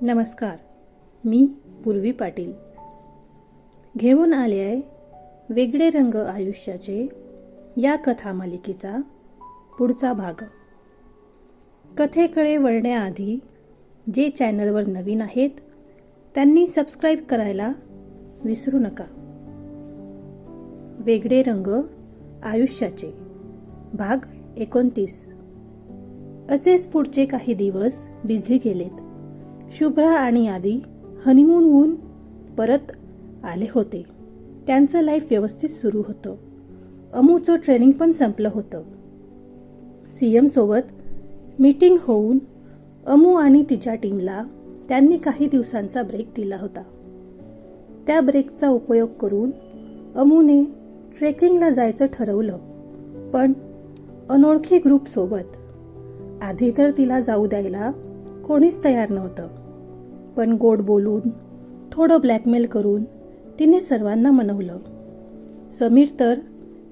नमस्कार मी पूर्वी पाटील. घेऊन आले आहे वेगळे रंग आयुष्याचे या कथा मालिकेचा पुढचा भाग. कथेकडे वळण्याआधी जे चॅनलवर नवीन आहेत त्यांनी सबस्क्राईब करायला विसरू नका. वेगळे रंग आयुष्याचे. भाग एकोणतीस. असेच पुढचे काही दिवस बिझी गेलेत. शुभ्रा आणि आदी हनीमूनहून परत आले होते. त्यांचं लाईफ व्यवस्थित सुरू होतं. अमूचं ट्रेनिंग पण संपलं होतं. सी एमसोबत मीटिंग होऊन अमू आणि तिच्या टीमला त्यांनी काही दिवसांचा ब्रेक दिला होता. त्या ब्रेकचा उपयोग करून अमूने ट्रेकिंगला जायचं ठरवलं. पण अनोळखी ग्रुपसोबत आधी तर तिला जाऊ द्यायला कोणीच तयार नव्हतं. पण गोड बोलून थोडं ब्लॅकमेल करून तिने सर्वांना मनवलं. समीर तर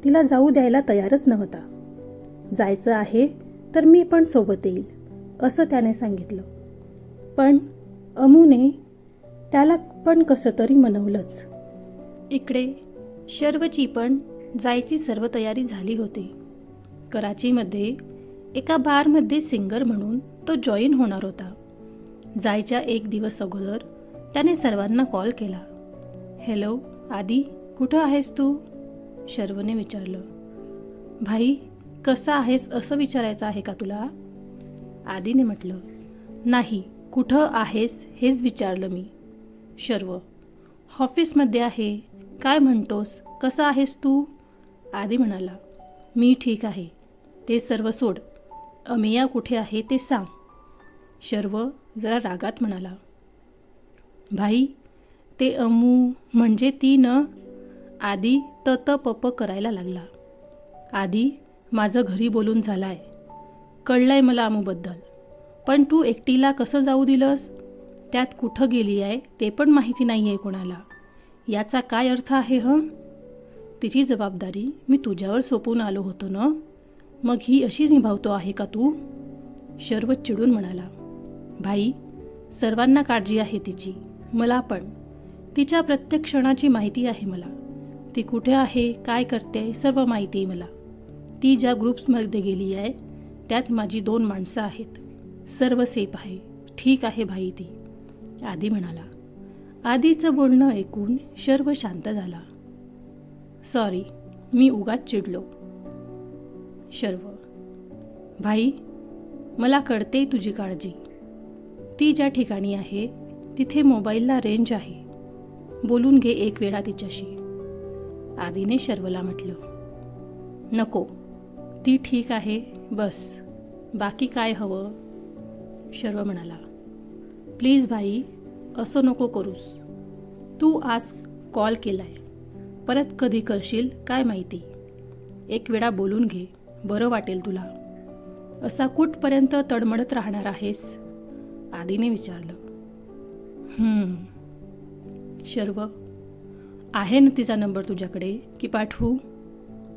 तिला जाऊ द्यायला तयारच नव्हता. जायचं आहे तर मी पण सोबत येईल असं त्याने सांगितलं. पण अमूने त्याला पण कसं तरी मनवलंच. इकडे शर्वची पण जायची सर्व तयारी झाली होती. कराचीमध्ये एका बारमध्ये सिंगर म्हणून तो जॉईन होणार होता. जायच्या एक दिवस अगोदर त्याने सर्वांना कॉल केला. हॅलो आदी कुठं आहेस तू? शर्वने विचारलं. भाई कसा आहेस असं विचारायचं आहे का तुला? आदीने म्हटलं. नाही कुठं आहेस हेच विचारलं मी. शर्व. ऑफिसमध्ये आहे. काय म्हणतोस? कसा आहेस तू? आदी म्हणाला. मी ठीक आहे. ते सर्व सोड. अमेया कुठे आहे ते सांग. शर्व जरा रागात म्हणाला. भाई ते अमू म्हणजे ती न? आधी त त पप करायला लागला. आधी माझं घरी बोलून झालाय. कळलंय मला अमूबद्दल. पण तू एकटीला कसं जाऊ दिलंस? त्यात कुठं गेली आहे ते पण माहिती नाही आहे कोणाला. याचा काय अर्थ आहे हं? तिची जबाबदारी मी तुझ्यावर सोपवून आलो होतो ना? मग ही अशी निभावतो आहे का तू? शर्व चिडून म्हणाला भाई सर्वांना काळजी आहे तिची मला पण. तिच्या प्रत्येक क्षणाची माहिती आहे मला. ती कुठे आहे काय करते सर्व माहिती आहे मला. ती ज्या ग्रुप्समध्ये गेली आहे त्यात माझी दोन माणसं आहेत. सर्व सेफ आहे. ठीक आहे भाई ती. आदी म्हणाला. आधीचं बोलणं ऐकून शर्व शांत झाला. सॉरी मी उगाच चिडलो. शर्व. भाई मला कळते तुझी काळजी. ती ज्या ठिकाणी आहे तिथे मोबाईलला रेंज आहे. बोलून घे एक वेळा तिच्याशी. आदीने शर्वला म्हटलं. नको ती ठीक आहे बस. बाकी काय हवं? शर्व म्हणाला. प्लीज भाई असं नको करूस. तू आज कॉल केलाय. परत कधी करशील काय माहिती? एक वेळा बोलून घे. बरं वाटेल तुला. असा कुठपर्यंत तडमडत राहणार आहेस? आदीने विचारलं. शर्व आहे ना तिचा नंबर तुझ्याकडे की पाठवू?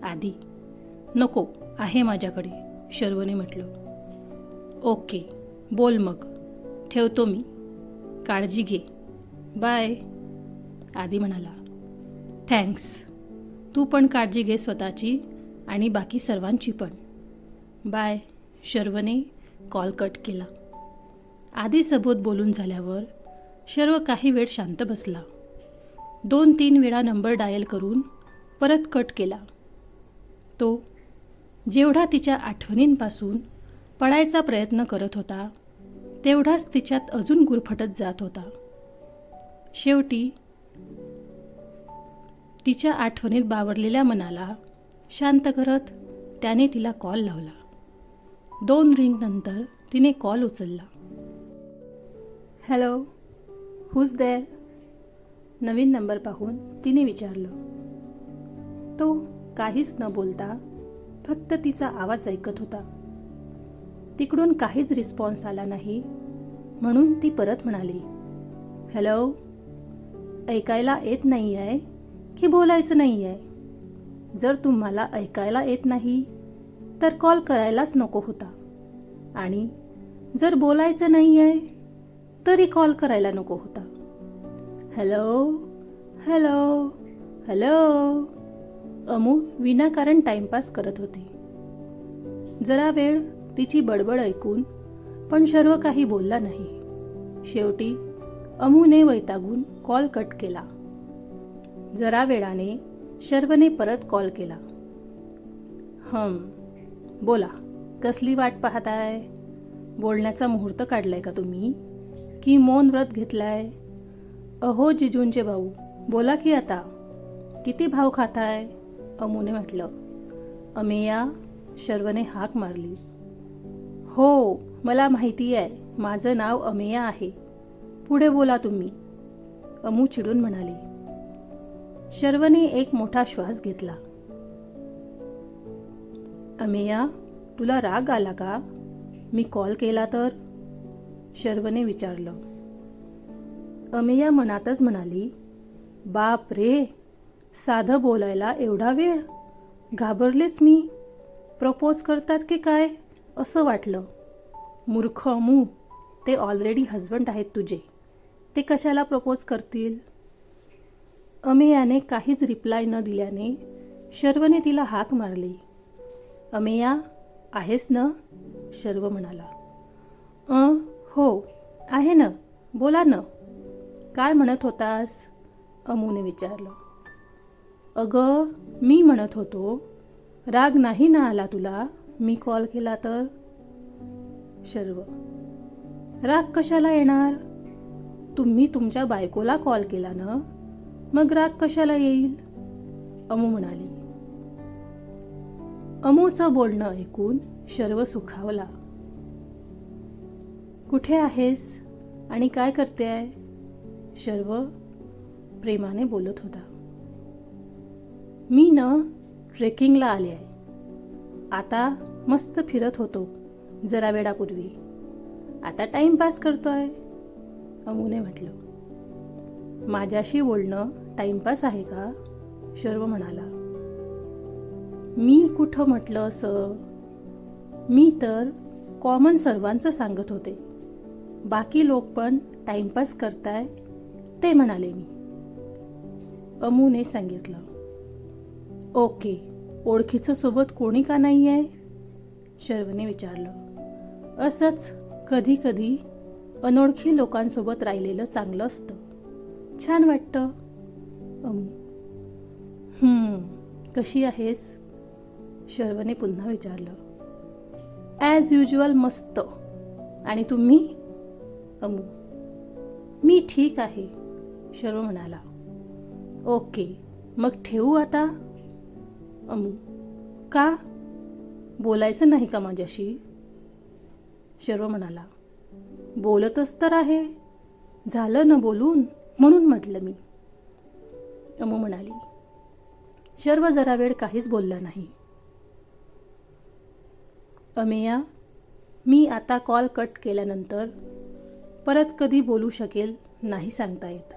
आदी नको आहे माझ्याकडे शर्वने म्हटलं. ओके बोल मग. ठेवतो मी. काळजी घे. बाय. आदी म्हणाला. थँक्स. तू पण काळजी घे स्वतःची. आणि बाकी सर्वांची पण. बाय शर्वने कॉल कट केला. आधी सबोत बोलून झाल्यावर शर्व काही वेळ शांत बसला. दोन तीन वेळा नंबर डायल करून परत कट केला. तो जेवढा तिच्या आठवणींपासून पळायचा प्रयत्न करत होता तेवढाच तिच्यात अजून गुरफटत जात होता. शेवटी तिच्या आठवणीत बावरलेल्या मनाला शांत करत त्याने तिला कॉल लावला. दोन रिंग नंतर तिने कॉल उचलला. हॅलो हुज देअर नवीन नंबर पाहून तिने विचारलं. तो काहीच न बोलता फक्त तिचा आवाज ऐकत होता. तिकडून काहीच रिस्पॉन्स आला नाही म्हणून ती परत म्हणाली हॅलो ऐकायला येत नाही आहे की बोलायचं नाही आहे जर तुम्हाला ऐकायला येत नाही तर कॉल करायलाच नको होता. आणि जर बोलायचं नाही आहे तरी कॉल करायला नको होता. हॅलो हॅलो हॅलो अमू विनाकारण टाइमपास करत होती. जरा वेळ तिची बडबड ऐकून पण सर्व काही बोलला नाही. शेवटी अमूने वैतागून कॉल कट केला. जरा वेळाने शर्वने परत कॉल केला. हं बोला कसली वाट पाहताय? बोलण्याचा मुहूर्त काढलाय का तुम्ही? की मौन व्रत घेतलाय? अहो जिजूंचे भाऊ बोला की आता. किती भाव खाताय? अमूने म्हटलं. अमेया शर्वने हाक मारली. हो मला माहिती आहे माझं नाव अमेया आहे. पुढे बोला तुम्ही. अमू चिडून म्हणाली. शर्वने एक मोठा श्वास घेतला. अमेया तुला राग आला का? मी कॉल केला तर? शर्वने विचारलं. अमेया मनातच म्हणाली बाप रे साधं बोलायला एवढा वेळ? घाबरलेच मी. प्रपोज करतात की काय? असं वाटलं. मूर्ख मू ते ऑलरेडी हजबंड आहेत तुझे. ते कशाला प्रपोज करतील? अमेयाने काहीच रिप्लाय न दिल्याने शर्वने तिला हाक मारली. अमेया आहेस ना? शर्व म्हणाला. अ हो आहे ना? बोला ना. काय म्हणत होतास? अमूने विचारलं. अगं मी म्हणत होतो राग नाही ना आला तुला? मी कॉल केला तर? शर्व. राग कशाला येणार? तुम्ही तुमच्या बायकोला कॉल केला ना? मग राग कशाला येईल? अमू म्हणाली. अमूचं बोलणं ऐकून शर्व सुखावला. कुठे आहेस आणि काय करते आहे शर्व प्रेमाने बोलत होता. मी न ट्रेकिंगला आले आहे. आता मस्त फिरत होतो जरा वेळापूर्वी. आता टाइमपास करतोय अमूने म्हटलं. माझ्याशी बोलणं टाइमपास आहे का? शर्व म्हणाला. मी कुठं म्हटलं असं? मी तर कॉमन सर्वांचं सांगत होते. बाकी लोक पण टाइमपास करताय ते म्हणाले मी. अमूने सांगितलं. ओके ओळखीचं सोबत कोणी का नाही आहे शर्वने विचारलं. असंच कधी कधी अनोळखी लोकांसोबत राहिलेलं चांगलं असतं. छान वाटतं. कशी आहेस? शर्वने पुन्हा विचारलं. ॲज युजल मस्त. आणि तुम्ही? अमू मी ठीक आहे शर्व म्हणाला. ओके मग ठेवू आता? अमू का? बोलायचं नाही का माझ्याशी? शर्व म्हणाला. बोलतच तर आहे. झालं ना बोलून? म्हणून म्हटलं मी. अमू म्हणाली शर्व जरा वेळ काहीच बोलला नाही. अमेया मी आता कॉल कट केल्यानंतर परत कधी बोलू शकेल नाही सांगता येत.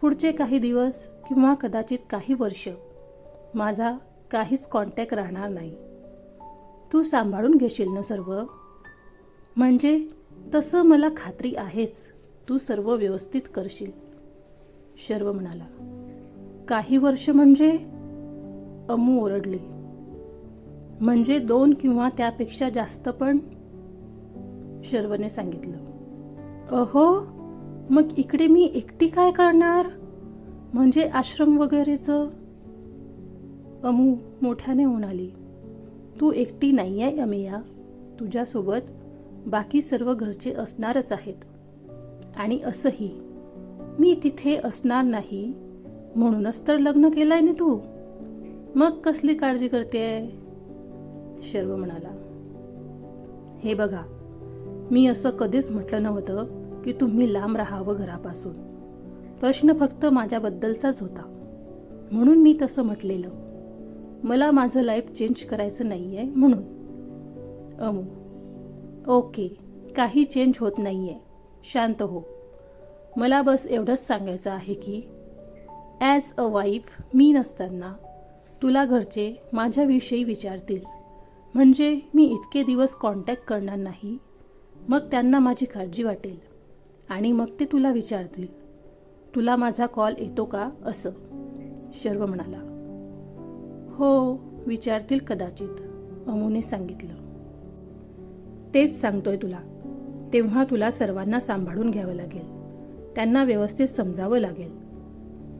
पुढचे काही दिवस किंवा कदाचित काही वर्ष माझा काहीच कॉन्टॅक्ट राहणार नाही. तू सांभाळून घेशील ना सर्व? म्हणजे तसं मला खात्री आहेच. तू सर्व व्यवस्थित करशील. शर्व म्हणाला काही वर्ष म्हणजे? अमू ओरडली म्हणजे दोन किंवा त्यापेक्षा जास्त पण? शर्वने सांगितलं अहो मग इकडे मी एकटी काय करणार? म्हणजे आश्रम वगैरेचं? अमू मोठ्याने म्हणाली तू एकटी नाही आहे अमिया. तुझ्यासोबत बाकी सर्व घरचे असणारच आहेत. आणि असंही. मी तिथे असणार नाही. म्हणूनच तर लग्न केलंय ना तू. मग कसली काळजी करते शर्व म्हणाला. हे बघा मी असं कधीच म्हटलं नव्हतं की तुम्ही लांब राहावं घरापासून. प्रश्न फक्त माझ्याबद्दलचाच होता. म्हणून मी तसं म्हटलेलं. मला माझं लाईफ चेंज करायचं नाही आहे म्हणून. अमू ओके काही चेंज होत नाही आहे शांत हो. मला बस एवढंच सांगायचं आहे की ॲज अ वाईफ मी नसताना तुला घरचे माझ्याविषयी विचारतील. म्हणजे मी इतके दिवस कॉन्टॅक्ट करणार नाही मग त्यांना माझी काळजी वाटेल आणि मग ते तुला विचारतील. तुला माझा कॉल येतो का? असं. शर्व म्हणाला. हो विचारतील कदाचित अमूने सांगितलं. तेच सांगतोय तुला. तेव्हा तुला सर्वांना सांभाळून घ्यावं लागेल. त्यांना व्यवस्थित समजावं लागेल.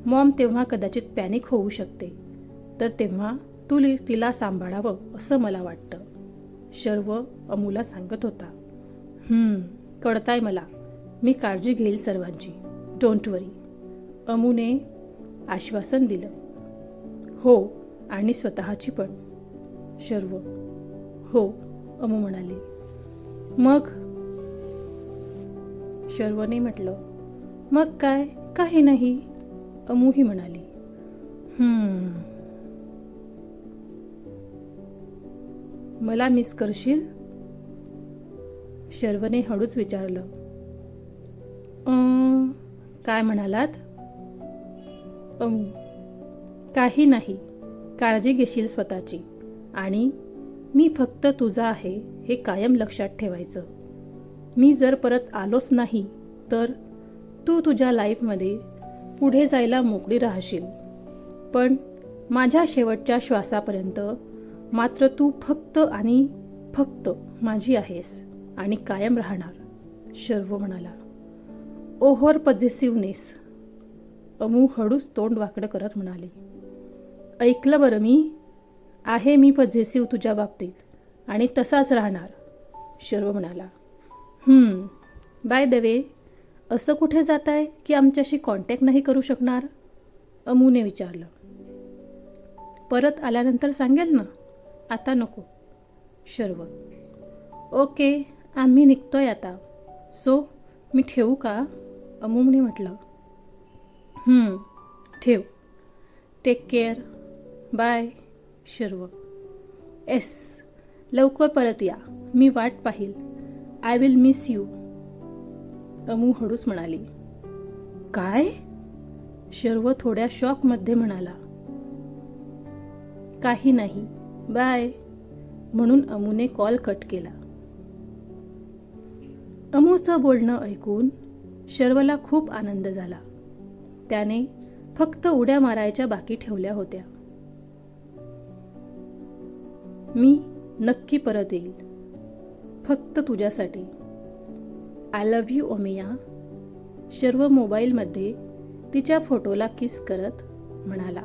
मॉम तेव्हा कदाचित पॅनिक होऊ शकते. तर तेव्हा तू तिला सांभाळावं असं मला वाटतं. शर्व अमूला सांगत होता. कळताय मला. मी काळजी घेईल सर्वांची. डोंट वरी. अमूने आश्वासन दिलं. हो आणि स्वतःची पण. शर्व. हो अमू म्हणाली. मग? शर्वने म्हटलं मग काय? काही नाही. अमूही म्हणाली मला मिस करशील? शर्वने हळूच विचारलं काय म्हणालात? अमू काही नाही. काळजी घेशील स्वतःची आणि मी फक्त तुझा आहे हे कायम लक्षात ठेवायचं. मी जर परत आलोच नाही तर तू तुझ्या लाईफमध्ये पुढे जायला मोकळी राहशील. पण माझ्या शेवटच्या श्वासापर्यंत मात्र तू फक्त आणि फक्त माझी आहेस आणि कायम राहणार शर्व म्हणाला. ओव्हर पॉझिटिव्हनेस अमू हळूच तोंड वाकडं करत म्हणाले. ऐकलं बरं मी? आहे मी पझेसिव्ह तुझ्या बाबतीत आणि तसाच राहणार शर्व म्हणाला. बाय द वे असं कुठे जात आहे की आमच्याशी कॉन्टॅक्ट नाही करू शकणार? अमूने विचारलं. परत आल्यानंतर सांगेल ना? आता नको. शर्व ओके आम्ही निघतोय आता. सो मी ठेवू का? अमूने म्हटलं. ठेव. टेक केअर बाय शर्व एस लवकर परत या. मी वाट पाहिल. I will miss you Amu हळूच म्हणाली. काय? शर्व थोड्या शॉकमध्ये म्हणाला. काही नाही. बाय म्हणून अमूने कॉल कट केला. अमूचं बोलणं ऐकून शर्वला खूप आनंद झाला. त्याने फक्त उड्या मारायच्या बाकी ठेवल्या होत्या. मी नक्की परत येईल. फक्त तुझ्यासाठी. आय लव्ह यू ओमिया. शर्व मोबाईलमध्ये तिच्या फोटोला किस करत म्हणाला.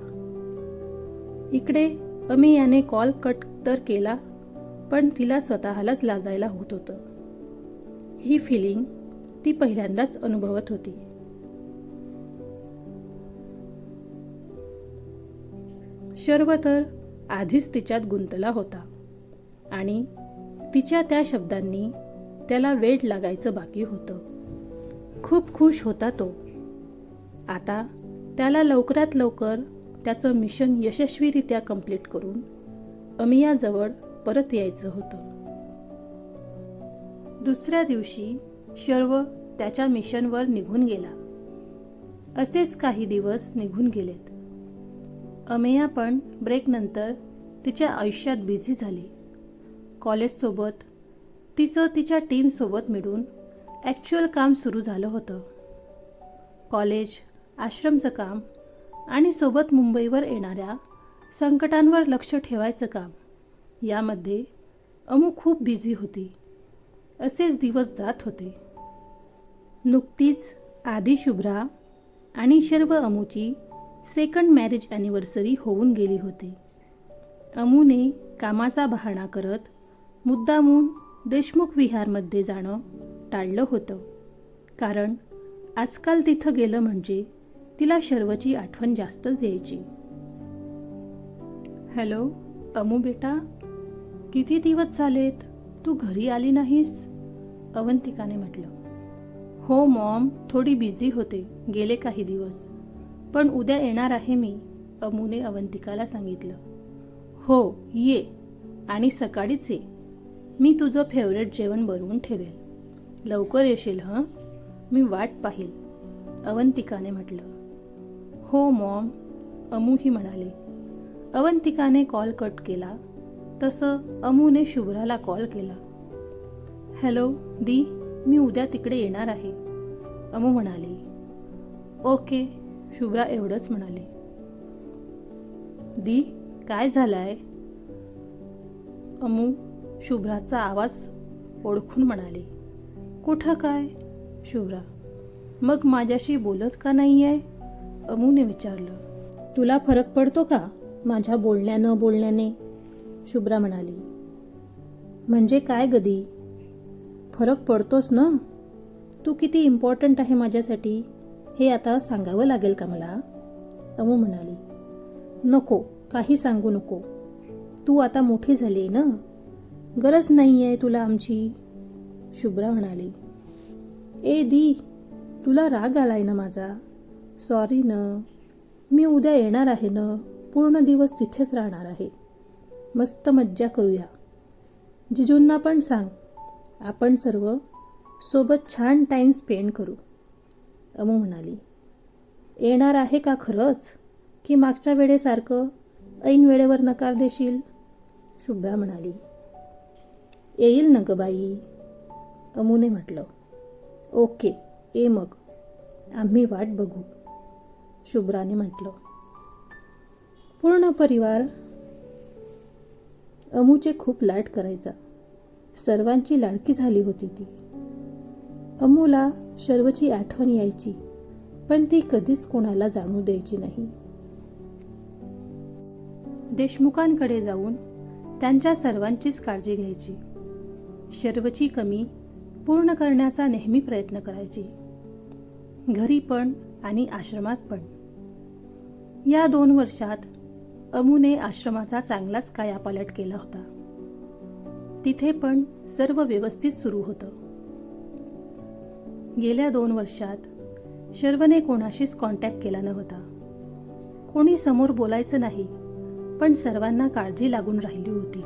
इकडे अमियाने कॉल कट तर केला पण तिला स्वतःलाच लाजायला होत होतं. ही फिलिंग ती पहिल्यांदाच अनुभवत होती. शर्व तर आधीच तिच्यात गुंतला होता आणि तिच्या त्या शब्दांनी त्याला वेड लागायचं बाकी होतं. खूप खुश होता तो. आता त्याला लवकरात लवकर त्याचं मिशन यशस्वीरित्या कंप्लीट करून अमियाजवळ परत यायचं होतं. दुसऱ्या दिवशी शर्व त्याच्या मिशनवर निघून गेला. असेच काही दिवस निघून गेलेत. अमेया पण ब्रेकनंतर तिच्या आयुष्यात बिझी झाली. कॉलेजसोबत तिचं तिच्या टीमसोबत मिळून ॲक्च्युअल काम सुरू झालं होतं. कॉलेज आश्रमचं काम आणि सोबत मुंबईवर येणाऱ्या संकटांवर लक्ष ठेवायचं काम यामध्ये अमू खूप बिझी होती. असेच दिवस जात होते. नुकतीच आधी शुभ्रा आणि शर्व अमूची सेकंड मॅरेज ॲनिव्हर्सरी होऊन गेली होती. अमूने कामाचा बहाणा करत मुद्दामून देशमुख विहारमध्ये जाणं टाळलं होतं. कारण आजकाल तिथं गेलं म्हणजे तिला शर्वची आठवण जास्तच यायची. हॅलो अमू बेटा किती दिवस झालेत? तू घरी आली नाहीस? अवंतिकाने म्हटलं. हो मॉम थोडी बिझी होते गेले काही दिवस. पण उद्या येणार आहे मी अमूने अवंतिकाला सांगितलं. हो ये आणि सकाळीच ये. मी तुझं फेवरेट जेवण बनवून ठेवेल. लवकर येशील हं? मी वाट पाहिल अवंतिकाने म्हटलं. हो मॉम अमूही म्हणाले. अवंतिकाने कॉल कट केला. तसं अमूने शुभ्राला कॉल केला. हॅलो दी मी उद्या तिकडे येणार आहे. अमू म्हणाली. ओके शुभ्रा एवढंच म्हणाली. दी काय झालं आहे अमू शुभ्राचा आवाज ओळखून म्हणाली कुठं काय शुभ्रा? मग माझ्याशी बोलत का नाही आहे अमूने विचारलं तुला फरक पडतो का माझ्या बोलण्यानं बोलण्याने? शुभ्रा म्हणाली म्हणजे काय गदी फरक पडतोस ना? तू किती इम्पॉर्टंट आहे माझ्यासाठी हे आता सांगावं लागेल का मला? अमू म्हणाली नको काही सांगू नको. तू आता मोठी झाली आहे ना गरज नाही आहे तुला आमची शुभ्रा म्हणाली. ए दी तुला राग आलाय ना माझा? सॉरी न. मी उद्या येणार आहे न. पूर्ण दिवस तिथेच राहणार आहे. मस्त मज्जा करूया. जिजूंना पण सांग. आपण सर्व सोबत छान टाईम स्पेंड करू. अमू म्हणाली. येणार आहे का खरंच? की मागच्या वेळेसारखं ऐन वेळेवर नकार देशील? शुभ्रा म्हणाली. येईल ना ग बाई? अमूने म्हटलं. ओके ये मग. आम्ही वाट बघू. शुभ्राने म्हटलं. पूर्ण परिवार अमूचे खूप लाड करायचा. सर्वांची लाडकी झाली होती ती. अमूला सर्वची आठवण यायची पण ती कधीच कोणाला जाणू द्यायची नाही. देशमुखांकडे जाऊन त्यांच्या सर्वांचीच काळजी घ्यायची. शर्वची कमी पूर्ण करण्याचा नेहमी प्रयत्न करायची. घरी पण आणि आश्रमात पण. या दोन वर्षात अमूने आश्रमाचा चांगलाच कायापालट केला होता. तिथे पण सर्व व्यवस्थित सुरू होतं. गेल्या दोन वर्षात शर्वने कोणाशीच कॉन्टॅक्ट केला नव्हता. कोणी समोर बोलायचं नाही पण सर्वांना काळजी लागून राहिली होती.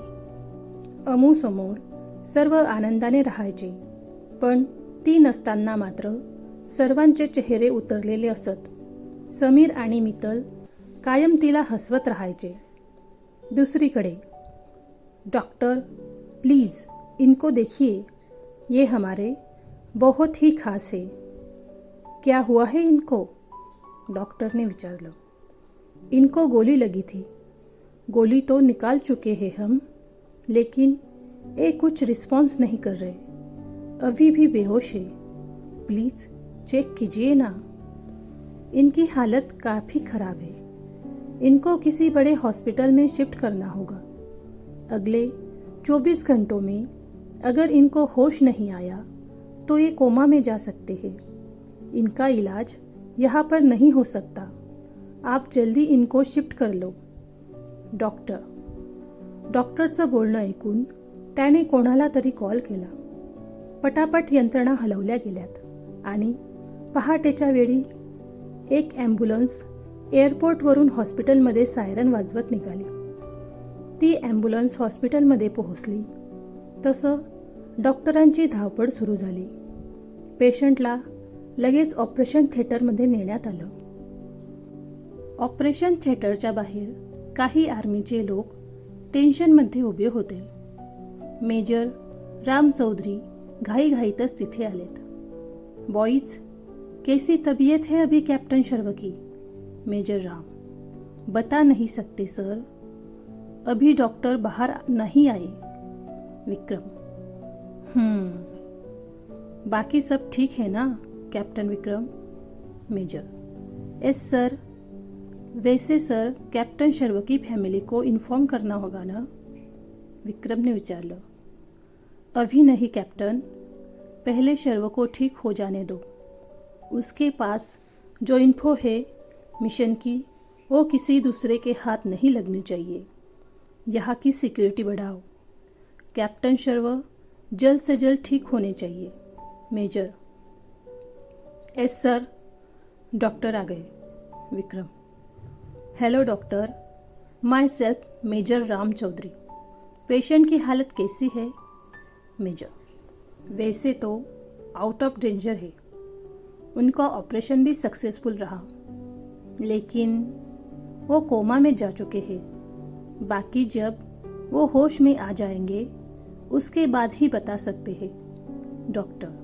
अमू समोर सर्व आनंदाने राहायचे. पण ती नसताना मात्र सर्वांचे चेहरे उतरलेले असत. समीर आणि मितल कायम तिला हसवत राहायचे. दुसरीकडे डॉक्टर प्लीज इनको देखिए. ये हमारे बहुत ही खास है. क्या हुआ है इनको? डॉक्टर ने विचारलं. इनको गोली लगी थी. गोली तो निकाल चुके हैं हम लेकिन ये कुछ रिस्पॉन्स नहीं कर रहे। अभी भी बेहोश है। प्लीज़ चेक कीजिए ना। इनकी हालत काफ़ी ख़राब है। इनको किसी बड़े हॉस्पिटल में शिफ्ट करना होगा। अगले 24 घंटों में अगर इनको होश नहीं आया तो ये कोमा में जा सकते हैं। इनका इलाज यहाँ पर नहीं हो सकता। आप जल्दी इनको शिफ्ट कर लो। डॉक्टर। डॉक्टरचं बोलणं ऐकून त्याने कोणाला तरी कॉल केला. पटापट यंत्रणा हलवल्या गेल्यात आणि पहाटेच्या वेळी एक ॲम्ब्युलन्स एअरपोर्टवरून हॉस्पिटलमध्ये सायरन वाजवत निघाली. ती ॲम्ब्युलन्स हॉस्पिटलमध्ये पोहोचली. तसं डॉक्टरांची धावपळ सुरू झाली. पेशंटला लगेच ऑपरेशन थिएटरमध्ये नेण्यात आलं. ऑपरेशन थिएटरच्या बाहेर काही आर्मीचे लोक टेन्शनमध्ये उभे होते. मेजर राम चौधरी घाई घाईघाईतच तिथे आलेत बॉईज कैसी तबीयत है अभी कैप्टन शर्व की? मेजर राम, बता नहीं सकते, सर। अभी डॉक्टर बाहर नहीं आए। विक्रम हम्म बाकी सब ठीक है ना captain Vikram? Major, yes sir, वैसे सर कैप्टन शर्व की फैमिली को इन्फॉर्म करना होगा ना? विक्रम ने विचारलं अभी नहीं, कैप्टन। पहले शर्व को ठीक हो जाने दो। उसके पास जो इन्फो है मिशन की, वो किसी दूसरे के हाथ नहीं लगनी चाहिए। यहाँ की सिक्योरिटी बढ़ाओ। कैप्टन शर्व, जल्द से जल्द ठीक होने चाहिए। मेजर। Yes, sir. डॉक्टर आ गए। Vikram. Hello, doctor. Myself major Ram Chaudhary. Patient की हालत कैसी है? मेजर। वैसे तो आउट ऑफ़ डेंजर है। उनका ऑपरेशन भी सक्सेसफुल रहा। लेकिन वो कोमा में जा चुके हैं। बाकी जब वो होश में आ जाएँगे, उसके बाद ही बता सकते हैं। डॉक्टर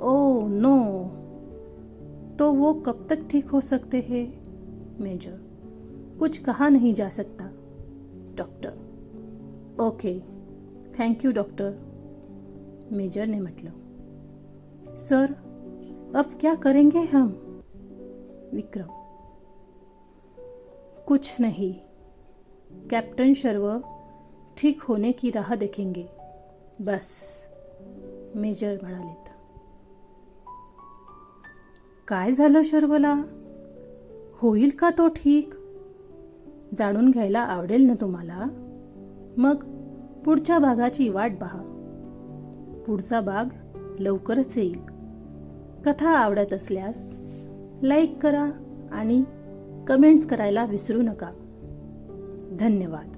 ओ नो तो वो कब तक ठीक हो सकते हैं? मेजर, कुछ कहा नहीं जा सकता। Doctor okay thank you doctor मेजरने म्हटलं. सर अब क्या करेंगे हम? विक्रम. कुछ नहीं. कैप्टन शर्व ठीक होने की राह देखेंगे. बस मेजर म्हणालेत काय झालं शर्वला? होईल का तो ठीक? जाणून घ्यायला आवडेल ना तुम्हाला? मग पुढच्या भागाची वाट पहा. पुढचा भाग लवकरच येईल. कथा आवडत असल्यास लाईक करा आणि कमेंट्स करायला विसरू नका. धन्यवाद.